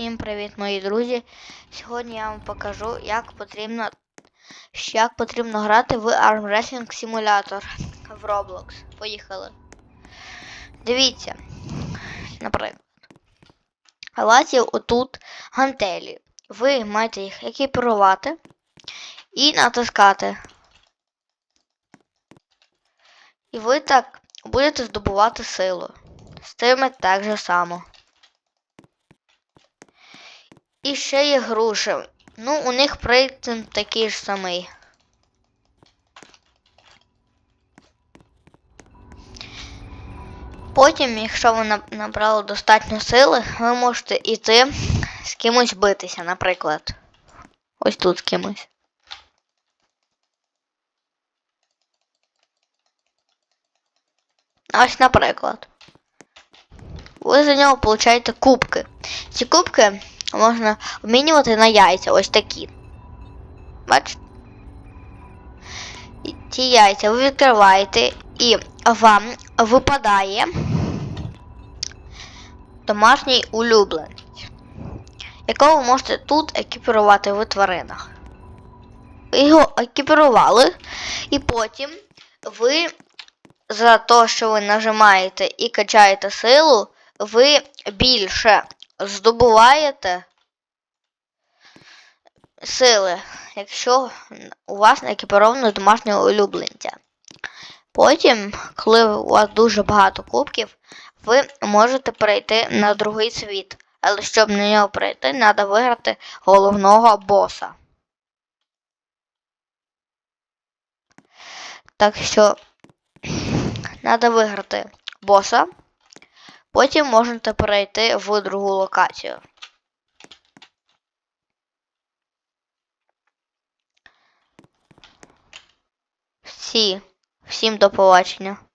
Всім привіт, мої друзі! Сьогодні я вам покажу, як потрібно, як потрібно грати в Arm Wrestling Simulator в Roblox. Поїхали. Дивіться, наприклад. У отут гантелі. Ви маєте їх екіпірувати і натискати. І ви так будете здобувати силу. З тими так же само. І ще є груші. Ну, у них принцип такий ж самий. Потім, якщо ви набрали достатньо сили, ви можете йти з кимось битися, наприклад. Ось тут з кимось. Ось, наприклад. Ви за нього получаєте кубки. Ці кубки можна обмінювати на яйця, ось такі. Бачите? Ці яйця ви відкриваєте і вам випадає домашній улюбленець, якого ви можете тут екіпірувати в тваринах. Ви його екіпірували, і потім ви за те, що ви нажимаєте і качаєте силу, ви більше здобуваєте сили, якщо у вас не екіпіровано домашнього улюбленця. Потім, коли у вас дуже багато кубків, ви можете перейти на другий світ. Але щоб на нього пройти, треба виграти головного боса. Так що треба виграти боса. Потім можете перейти в другу локацію. Всі. Всім до побачення.